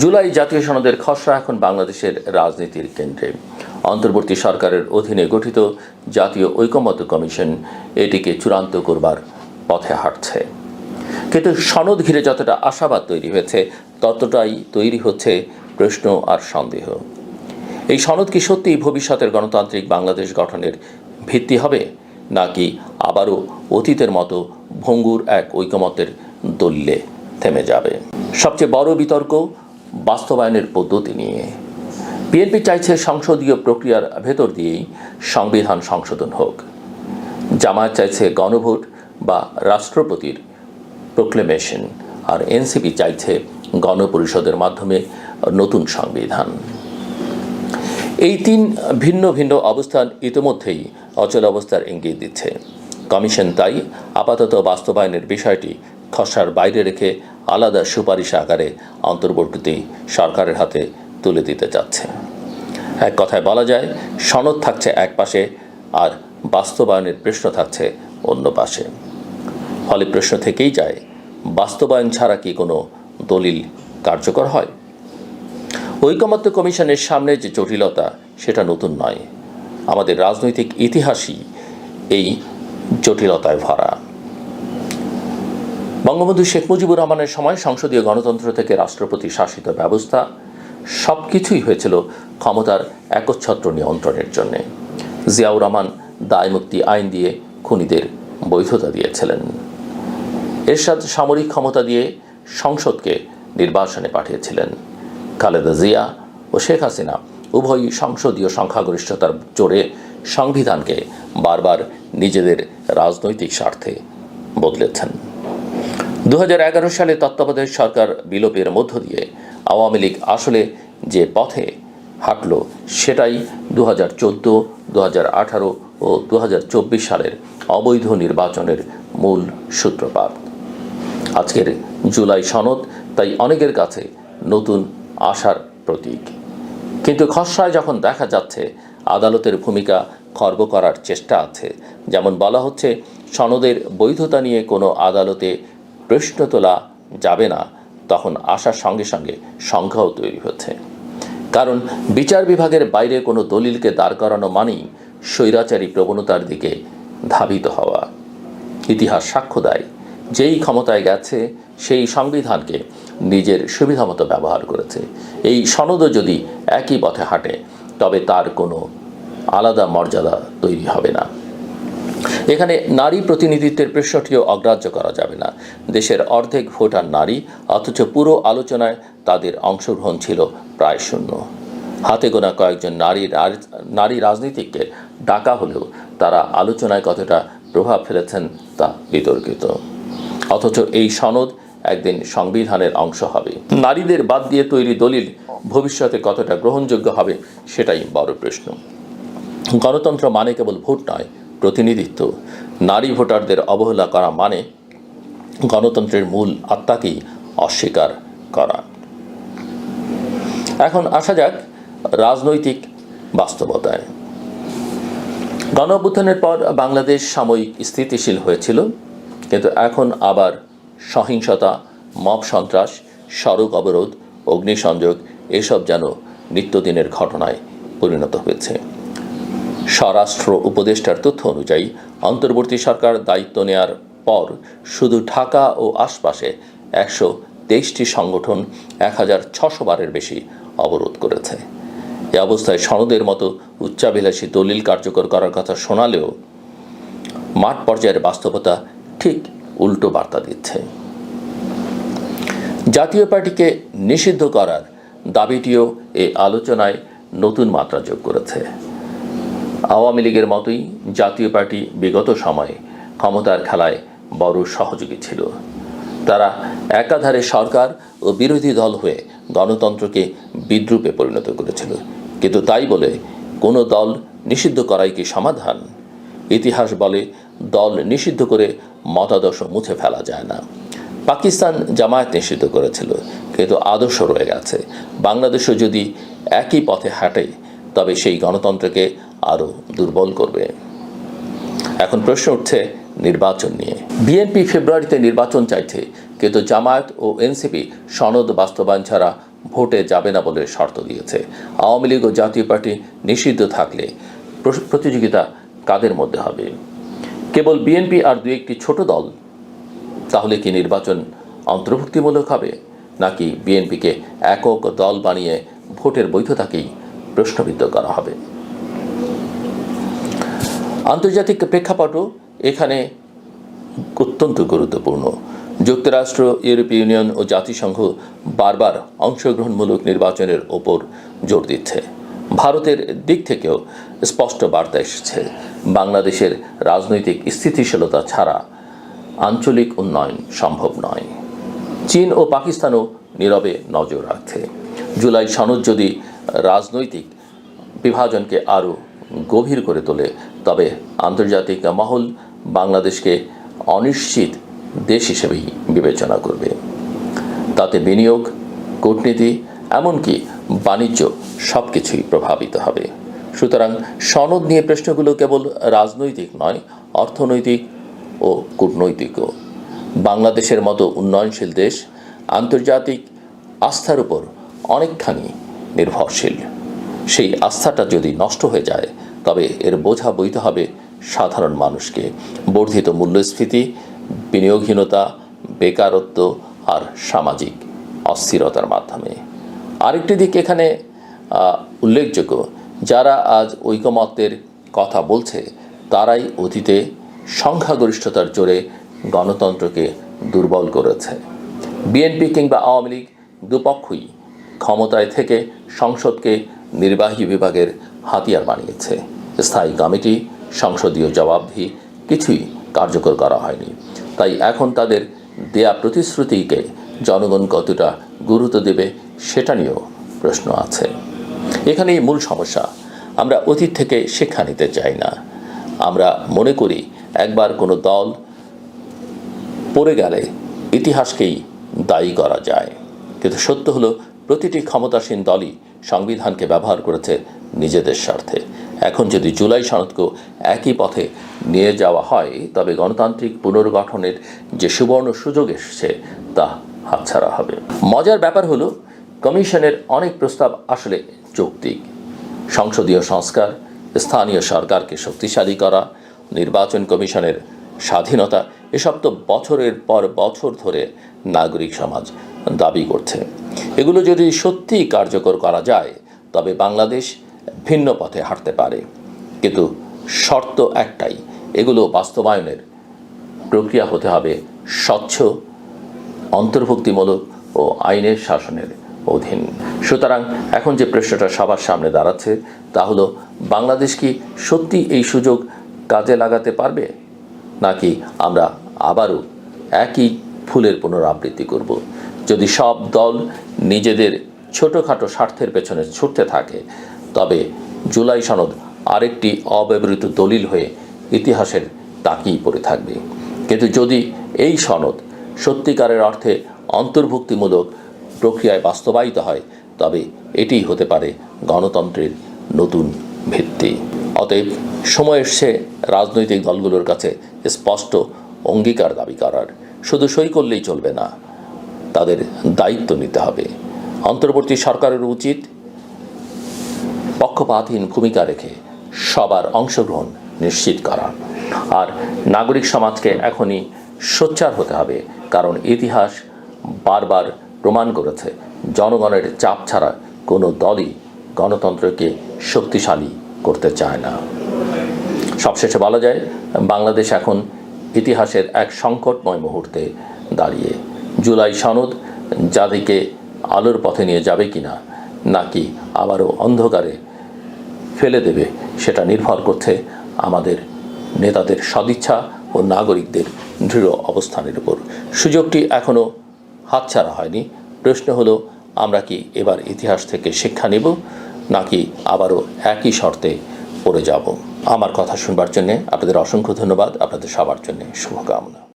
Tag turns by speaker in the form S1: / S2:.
S1: জুলাই জাতীয় সনদের খসড়া এখন বাংলাদেশের রাজনীতির কেন্দ্রে। অন্তর্বর্তী সরকারের অধীনে গঠিত জাতীয় ঐকমত্য কমিশন এটিকে চূড়ান্ত করবার পথে হাঁটছে। কিন্তু সনদ ঘিরে যতটা আশাবাদ তৈরি হয়েছে, ততটাই তৈরি হচ্ছে প্রশ্ন আর সন্দেহ। এই সনদ কি সত্যিই ভবিষ্যতের গণতান্ত্রিক বাংলাদেশ গঠনের ভিত্তি হবে, নাকি আবারও অতীতের মতো ভঙ্গুর এক ঐকমত্যের দলিলে থেমে যাবে? সবচেয়ে বড় বিতর্ক বাস্তবায়নের পদ্ধতি নিয়ে। বিএনপি চাইছে সংসদীয় প্রক্রিয়ার ভেতর দিয়েই সংবিধান সংশোধন হোক। জামায়াত চাইছে গণভোট বা রাষ্ট্রপতির প্রোক্লেমেশন আর এনসিপি চাইছে গণপরিষদের মাধ্যমে নতুন সংবিধান। এই তিন ভিন্ন ভিন্ন অবস্থান ইতিমধ্যেই অচল অবস্থার ইঙ্গিত দিচ্ছে। কমিশন তাই আপাতত বাস্তবায়নের বিষয়টি খসার বাইরে রেখে আলাদা সুপারিশ আকারে অন্তর্বর্তী সরকারের হাতে তুলে দিতে যাচ্ছে এক কথায় বলা যায়, সনদ থাকছে এক পাশে আর বাস্তবায়নের প্রশ্ন থাকছে অন্য পাশে। ফলে প্রশ্ন থেকেই যায়, বাস্তবায়ন ছাড়া কি কোনো দলিল কার্যকর হয়? ঐকমত্য কমিশনের সামনে যে জটিলতা, সেটা নতুন নয়। আমাদের রাজনৈতিক ইতিহাসই এই জটিলতায় ভরা। বঙ্গবন্ধু শেখ মুজিবুর রহমানের সময় সংসদীয় গণতন্ত্র থেকে রাষ্ট্রপতি শাসিত ব্যবস্থা সব কিছুই হয়েছিল ক্ষমতার একচ্ছত্র নিয়ন্ত্রণের জন্য। জিয়াউর রহমান দায়মুক্তি আইন দিয়ে খুনিদের বৈধতা দিয়েছিলেন। এরশাদ সামরিক ক্ষমতা দিয়ে সংসদকে নির্বাসনে পাঠিয়েছিলেন। খালেদা জিয়া ও শেখ হাসিনা উভয়ই সংসদীয় সংখ্যাগরিষ্ঠতার জোরে সংবিধানকে বারবার নিজেদের রাজনৈতিক স্বার্থে বদলেছেন। দু হাজার এগারো সালে তত্ত্বাবধায়ক সরকার বিলোপের মধ্য দিয়ে আওয়ামী লীগ আসলে যে পথে হাঁটল, সেটাই দু হাজার চোদ্দ দু হাজার আঠারো ও দু হাজার চব্বিশ সালের অবৈধ নির্বাচনের মূল সূত্রপাত। আজকের জুলাই সনদ, তাই অনেকের কাছে নতুন আশার প্রতীক। কিন্তু খসড়ায় যখন দেখা যাচ্ছে আদালতের ভূমিকা খর্ব করার চেষ্টা আছে, যেমন বলা হচ্ছে, সনদের বৈধতা নিয়ে কোনো আদালতে প্রশ্ন তোলা যাবে না, তখন আসার সঙ্গে সঙ্গে সংখ্যাও তৈরি হচ্ছে। কারণ বিচার বিভাগের বাইরে কোনো দলিলকে দাঁড় করানো মানেই স্বৈরাচারী প্রবণতার দিকে ধাবিত হওয়া। ইতিহাস সাক্ষ্য দেয়, যেই ক্ষমতায় গেছে, সেই সংবিধানকে নিজের সুবিধামতো ব্যবহার করেছে। এই সনদও যদি একই পথে হাঁটে, তবে তার কোনো আলাদা মর্যাদা তৈরি হবে না। এখানে নারী প্রতিনিধিত্বের প্রশ্নটিও অগ্রাহ্য করা যাবে না। দেশের অর্ধেক ভোটার নারী, অথচ পুরো আলোচনায় তাদের অংশগ্রহণ ছিল প্রায় শূন্য। হাতে গোনা কয়েকজন নারী নারী রাজনীতিককে ডাকা হলেও তারা আলোচনায় কতটা প্রভাব ফেলেছেন তা বিতর্কিত। অথচ এই সনদ একদিন সংবিধানের অংশ হবে। নারীদের বাদ দিয়ে তৈরি দলিল ভবিষ্যতে কতটা গ্রহণযোগ্য হবে সেটাই বড় প্রশ্ন। গণতন্ত্র মানে কেবল ভোট নয় প্রতিনিধিত্ব। নারী ভোটারদের অবহেলা করা মানে গণতন্ত্রের মূল আত্মাকেই অস্বীকার করা। এখন আসা যাক রাজনৈতিক বাস্তবতায়। গণ পর বাংলাদেশ সাময়িক স্থিতিশীল হয়েছিল, কিন্তু এখন আবার সহিংসতা, মব সন্ত্রাস, সড়ক অবরোধ, অগ্নিসংযোগ, এসব যেন নিত্যদিনের ঘটনায় পরিণত হয়েছে। স্বরাষ্ট্র উপদেষ্টার তথ্য অনুযায়ী, অন্তর্বর্তী সরকার দায়িত্ব নেয়ার পর শুধু ঢাকা ও আশপাশে একশো তেইশটি সংগঠন এক হাজার ছশো বারের বেশি অবরোধ করেছে। এ অবস্থায় সনদের মতো উচ্চাভিলাষী দলিল কার্যকর করার কথা শোনালেও মাঠ পর্যায়ের বাস্তবতা ঠিক উল্টো বার্তা দিচ্ছে। জাতীয় পার্টিকে নিষিদ্ধ করার দাবিটিও এ আলোচনায় নতুন মাত্রা যোগ করেছে। আওয়ামী লীগের মতোই জাতীয় পার্টি বিগত সময়ে ক্ষমতার খেলায় বড় সহযোগী ছিল। তারা একাধারে সরকার ও বিরোধী দল হয়ে গণতন্ত্রকে বিদ্রুপে পরিণত করেছিল। কিন্তু তাই বলে কোনো দল নিষিদ্ধ করাই কি সমাধান? ইতিহাস বলে দল নিষিদ্ধ করে মতাদর্শ মুছে ফেলা যায় না। পাকিস্তান জামায়াত নিষিদ্ধ করেছিল, কিন্তু আদর্শ রয়ে গেছে। বাংলাদেশও যদি একই পথে হাঁটে, তবে সেই গণতন্ত্রকে আরও দুর্বল করবে। এখন প্রশ্ন উঠছে নির্বাচন নিয়ে। বিএনপি ফেব্রুয়ারিতে নির্বাচন চাইছে, কিন্তু জামায়াত ও এনসিপি সনদ বাস্তবায়ন ছাড়া ভোটে যাবে না বলে শর্ত দিয়েছে। আওয়ামী লীগ ও জাতীয় পার্টি নিষিদ্ধ থাকলে প্রতিযোগিতা কাদের মধ্যে হবে? কেবল বিএনপি আর দু একটি ছোট দল, তাহলে কি নির্বাচন অন্তর্ভুক্তিমূলক হবে? নাকি বিএনপিকে একক দল বানিয়ে ভোটের বৈধতাকেই প্রশ্নবিদ্ধ করা হবে? আন্তর্জাতিক প্রেক্ষাপটও এখানে অত্যন্ত গুরুত্বপূর্ণ। যুক্তরাষ্ট্র, ইউরোপীয় ইউনিয়ন ও জাতিসংঘ বারবার অংশগ্রহণমূলক নির্বাচনের ওপর জোর দিচ্ছে। ভারতের দিক থেকেও স্পষ্ট বার্তা এসেছে। বাংলাদেশের রাজনৈতিক স্থিতিশীলতা ছাড়া আঞ্চলিক উন্নয়ন সম্ভব নয়। চীন ও পাকিস্তানও নীরবে নজর রাখছে। জুলাই সনদ যদি রাজনৈতিক বিভাজনকে আরও গভীর করে তোলে। তবে আন্তর্জাতিক মহল বাংলাদেশকে অনিশ্চিত দেশ হিসেবেই বিবেচনা করবে। তাতে বিনিয়োগ, কূটনীতি, এমনকি বাণিজ্য সব কিছুই প্রভাবিত হবে। সুতরাং সনদ নিয়ে প্রশ্নগুলো কেবল রাজনৈতিক নয়, অর্থনৈতিক ও কূটনৈতিকও। বাংলাদেশের মতো উন্নয়নশীল দেশ আন্তর্জাতিক আস্থার উপর অনেকখানি নির্ভরশীল। সেই আস্থাটা যদি নষ্ট হয়ে যায়, তবে এর বোঝা বইতে হবে সাধারণ মানুষকে। বর্ধিত মূল্যস্ফীতি, বিনিয়োগহীনতা, বেকারত্ব আর সামাজিক অস্থিরতার মাধ্যমে। আরেকটি দিক এখানে উল্লেখযোগ্য। যারা আজ ঐকমত্যের কথা বলছে, তারাই অতীতে সংখ্যাগরিষ্ঠতার জোরে গণতন্ত্রকে দুর্বল করেছে। বিএনপি কিংবা আওয়ামী লীগ দুপক্ষই ক্ষমতায় থেকে সংসদকে নির্বাহী বিভাগের হাতিয়ার বানিয়েছে। স্থায়ী কমিটি, সংসদীয় জবাবদিহি, কিছুই কার্যকর করা হয়নি। তাই এখন তাদের দেয়া প্রতিশ্রুতিকে জনগণ কতটা গুরুত্ব দেবে সেটা নিয়েও প্রশ্ন আছে। এখানেই মূল সমস্যা, আমরা অতীত থেকে শিক্ষা নিতে চাই না। আমরা মনে করি একবার কোনো দল পড়ে গেলে ইতিহাসকেই দায়ী করা যায়। কিন্তু সত্য হলো প্রতিটি ক্ষমতাসীন দলই সংবিধানকে ব্যবহার করেছে নিজেদের স্বার্থে। এখন যদি জুলাই সনদকেও একই পথে নিয়ে যাওয়া হয়, তবে গণতান্ত্রিক পুনর্গঠনের যে সুবর্ণ সুযোগ এসেছে, তা হাতছাড়া হবে। মজার ব্যাপার হলো, কমিশনের অনেক প্রস্তাব আসলে যৌক্তিক। সংসদীয় সংস্কার, স্থানীয় সরকারকে শক্তিশালী করা, নির্বাচন কমিশনের স্বাধীনতা, এসব তো বছরের পর বছর ধরে নাগরিক সমাজ দাবি করছে। এগুলো যদি সত্যিই কার্যকর করা যায়, তবে বাংলাদেশ ভিন্ন পথে হাঁটতে পারে। কিন্তু শর্ত একটাই, এগুলো বাস্তবায়নের প্রক্রিয়া হতে হবে স্বচ্ছ, অন্তর্ভুক্তিমূলক ও আইনের শাসনের অধীন। সুতরাং এখন যে প্রশ্নটা সবার সামনে দাঁড়াচ্ছে, তা হলো, বাংলাদেশ কি সত্যি এই সুযোগ কাজে লাগাতে পারবে? নাকি আমরা আবারও একই ফুলের পুনরাবৃত্তি করব? যদি সব দল নিজেদের ছোটোখাটো স্বার্থের পেছনে ছুটতে থাকে, তবে জুলাই সনদ আরেকটি অব্যবহৃত দলিল হয়ে ইতিহাসের তাকিয়ে পড়ে থাকবে। কিন্তু যদি এই সনদ সত্যিকারের অর্থে অন্তর্ভুক্তিমূলক প্রক্রিয়ায় বাস্তবায়িত হয়, তবে এটিই হতে পারে গণতন্ত্রের নতুন ভিত্তি। অতএব সময় এসছে রাজনৈতিক দলগুলোর কাছে স্পষ্ট অঙ্গীকার দাবি করার। শুধু সই করলেই চলবে না। তাদের দায়িত্ব নিতে হবে। অন্তর্বর্তী সরকারের উচিত পক্ষপাতহীন ভূমিকা রেখে সবার অংশগ্রহণ নিশ্চিত করা। আর নাগরিক সমাজকে এখনই সোচ্চার হতে হবে, কারণ ইতিহাস বারবার প্রমাণ করেছে, জনগণের চাপ ছাড়া কোনো দলই গণতন্ত্রকে শক্তিশালী করতে চায় না। সবশেষে বলা যায়, বাংলাদেশ এখন ইতিহাসের এক সংকটময় মুহূর্তে দাঁড়িয়ে জুলাই সনদ যাদেরকে আলোর পথে নিয়ে যাবে কিনা, নাকি আবারও অন্ধকারে ফেলে দেবে, সেটা নির্ভর করছে আমাদের নেতাদের সদিচ্ছা ও নাগরিকদের দৃঢ় অবস্থানের উপর। সুযোগটি এখনও হাতছাড়া হয়নি। প্রশ্ন হলো, আমরা কি এবার ইতিহাস থেকে শিক্ষা নেব, নাকি আবারও একই শর্তে পড়ে যাব? আমার কথা শুনবার জন্যে আপনাদের অসংখ্য ধন্যবাদ। আপনাদের সবার জন্যে শুভকামনা।